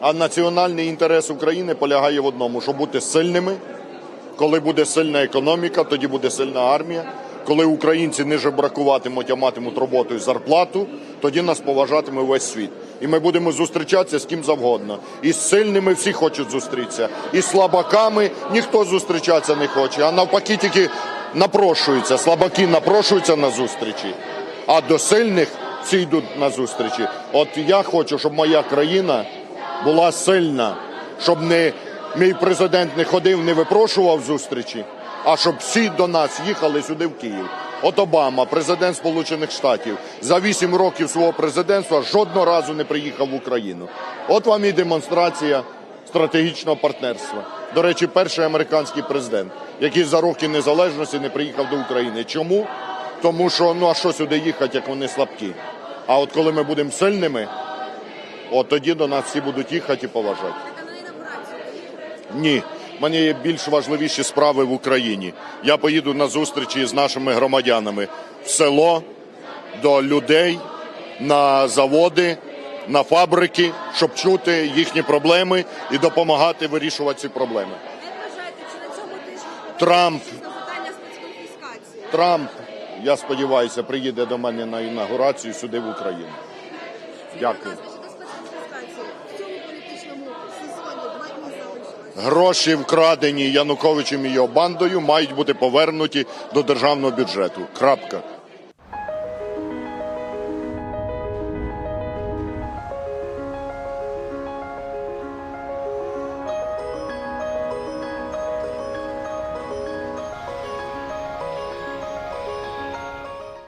А національний інтерес України полягає в одному, щоб бути сильними. Коли буде сильна економіка, тоді буде сильна армія. Коли українці не жебракуватимуть, а матимуть роботу і зарплату, тоді нас поважатиме весь світ. І ми будемо зустрічатися з ким завгодно. І з сильними всі хочуть зустрітися. І з слабаками ніхто зустрічатися не хоче. А навпаки, тільки напрошуються. Слабаки напрошуються на зустрічі, а до сильних всі йдуть на зустрічі. От я хочу, щоб моя країна була сильна, щоб не мій президент не ходив, не випрошував зустрічі, а щоб всі до нас їхали сюди в Київ. От Обама, президент Сполучених Штатів, за вісім років свого президентства жодного разу не приїхав в Україну. От вам і демонстрація стратегічного партнерства. До речі, перший американський президент, який за роки незалежності не приїхав до України. Чому? Тому що ну а що сюди їхати, як вони слабкі. А от коли ми будемо сильними, от тоді до нас всі будуть їхати і поважати. Ні, в мене є більш важливіші справи в Україні. Я поїду на зустрічі з нашими громадянами в село, до людей, на заводи, на фабрики, щоб чути їхні проблеми і допомагати вирішувати ці проблеми. Трамп. Трамп, я сподіваюся, приїде до мене на інаугурацію сюди в Україну. Дякую. Гроші, вкрадені Януковичем і його бандою, мають бути повернуті до державного бюджету. Крапка.